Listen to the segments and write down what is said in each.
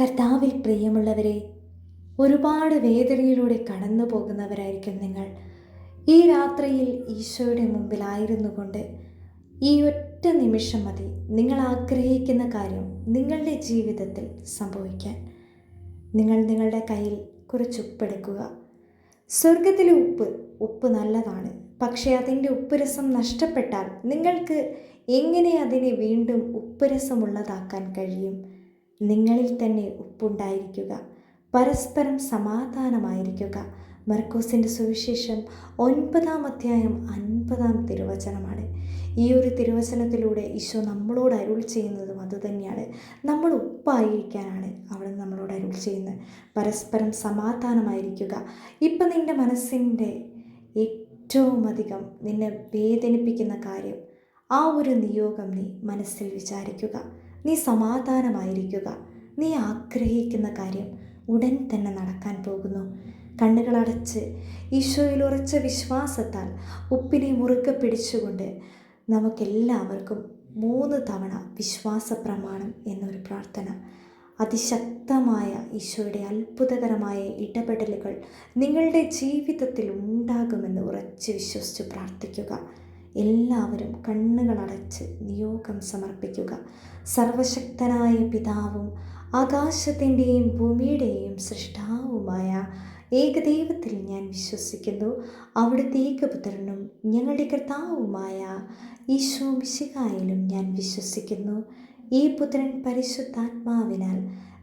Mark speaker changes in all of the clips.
Speaker 1: കർത്താവിൽ പ്രിയമുള്ളവരെ ഒരുപാട് വേദനയിലൂടെ കടന്നു പോകുന്നവരായിരിക്കും നിങ്ങൾ. ഈ രാത്രിയിൽ ഈശോയുടെ മുമ്പിലായിരുന്നു കൊണ്ട് ഈ ഒറ്റ നിമിഷം മതി നിങ്ങൾ ആഗ്രഹിക്കുന്ന കാര്യം നിങ്ങളുടെ ജീവിതത്തിൽ സംഭവിക്കാൻ. നിങ്ങൾ നിങ്ങളുടെ കയ്യിൽ കുറച്ച് ഉപ്പെടുക്കുക. സ്വർഗത്തിലെ ഉപ്പ് ഉപ്പ് നല്ലതാണ്. പക്ഷേ അതിന്റെ ഉപ്പുരസം നഷ്ടപ്പെട്ടാൽ നിങ്ങൾക്ക് എങ്ങനെ അതിനെ വീണ്ടും ഉപ്പുരസമുള്ളതാക്കാൻ കഴിയും? നിങ്ങളിൽ തന്നെ ഉപ്പുണ്ടായിരിക്കുക. പരസ്പരം സമാധാനമായിരിക്കുക. മർക്കോസിന്റെ സുവിശേഷം ഒൻപതാം അധ്യായം അൻപതാം തിരുവചനമാണ്. ഈ ഒരു തിരുവചനത്തിലൂടെ ഈശോ നമ്മളോട് അരുൾ ചെയ്യുന്നതും അതുതന്നെയാണ് നമ്മൾ ഉപ്പായിരിക്കാനാണ് അവിടെ നമ്മളോട് അരുൾ ചെയ്യുന്നത്. പരസ്പരം സമാധാനമായിരിക്കുക. ഇപ്പം നിന്റെ മനസ്സിന്റെ ഏറ്റവും അധികം നിന്നെ വേദനിപ്പിക്കുന്ന കാര്യം ആ ഒരു നിയോഗം നീ മനസ്സിൽ വിചാരിക്കുക. നീ സമാധാനമായിരിക്കുക. നീ ആഗ്രഹിക്കുന്ന കാര്യം ഉടൻ തന്നെ നടക്കാൻ പോകുന്നു. കണ്ണുകളടച്ച് ഈശോയിൽ ഉറച്ച വിശ്വാസത്താൽ ഉപ്പിനെ മുറുക്കെ പിടിച്ചുകൊണ്ട് നമുക്കെല്ലാവർക്കും മൂന്ന് തവണ വിശ്വാസ പ്രമാണം എന്നൊരു പ്രാർത്ഥന. അതിശക്തമായ ഈശോയുടെ അത്ഭുതകരമായ ഇടപെടലുകൾ നിങ്ങളുടെ ജീവിതത്തിൽ ഉണ്ടാകുമെന്ന് ഉറച്ച് വിശ്വസിച്ച് പ്രാർത്ഥിക്കുക. എല്ലാവരും കണ്ണുകളടച്ച് നിയോഗം സമർപ്പിക്കുക. സർവശക്തനായ പിതാവും ആകാശത്തിന്റെയും ഭൂമിയുടെയും സൃഷ്ടാവുമായ ഏകദൈവത്തിൽ ഞാൻ വിശ്വസിക്കുന്നു. അവിടുത്തെ ഏകപുത്രനും ഞങ്ങളുടെ കർത്താവുമായ ഈശോ മിശികായിലും ഞാൻ വിശ്വസിക്കുന്നു. ഈ പുത്രൻ പരിശുദ്ധാത്മാവിനാൽ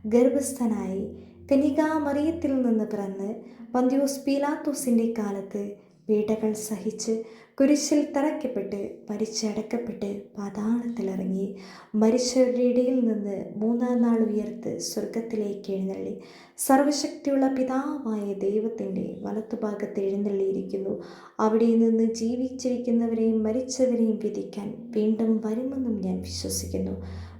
Speaker 1: ഗർഭസ്ഥനായി കനികാമറിയത്തിൽ നിന്ന് പിറന്ന് പന്തിയോസ് പീലാത്തോസിന്റെ കാലത്ത് പീഡകൾ സഹിച്ച് കുരിശിൽ തറയ്ക്കപ്പെട്ട് മരിച്ചടക്കപ്പെട്ട് പാതാളത്തിലിറങ്ങി മരിച്ചവരുടെ ഇടയിൽ നിന്ന് മൂന്നാം നാൾ ഉയർത്ത് സ്വർഗത്തിലേക്ക് എഴുന്നള്ളി. സർവശക്തിയുള്ള പിതാവായ ദൈവത്തിന്റെ വലത്തുഭാഗത്ത് എഴുന്നള്ളിയിരിക്കുന്നു. അവിടെ നിന്ന് ജീവിച്ചിരിക്കുന്നവരെയും മരിച്ചവരെയും വിധിക്കാൻ വീണ്ടും വരുമെന്നും ഞാൻ വിശ്വസിക്കുന്നു.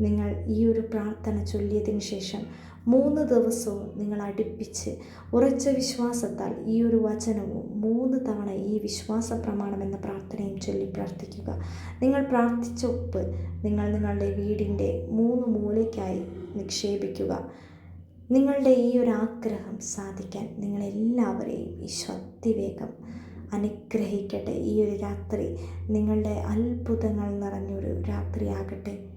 Speaker 1: നിങ്ങൾ ഈ ഒരു പ്രാർത്ഥന ചൊല്ലിയതിന് ശേഷം മൂന്ന് ദിവസവും നിങ്ങൾ അടുപ്പിച്ച് ഉറച്ച വിശ്വാസത്താൽ ഈ ഒരു വചനവും മൂന്ന് തവണ ഈ വിശ്വാസ പ്രമാണം എന്ന പ്രാർത്ഥനയും ചൊല്ലി പ്രാർത്ഥിക്കുക. നിങ്ങൾ പ്രാർത്ഥിച്ച ഉപ്പ് നിങ്ങൾ നിങ്ങളുടെ വീടിന്റെ മൂന്ന് മൂലയ്ക്കായി നിക്ഷേപിക്കുക. നിങ്ങളുടെ ഈ ഒരു ആഗ്രഹം സാധിക്കാൻ നിങ്ങളെല്ലാവരെയും ഈശോ അതിവേഗം അനുഗ്രഹിക്കട്ടെ. ഈ ഒരു രാത്രി നിങ്ങളുടെ അത്ഭുതങ്ങൾ നിറഞ്ഞൊരു രാത്രിയാകട്ടെ.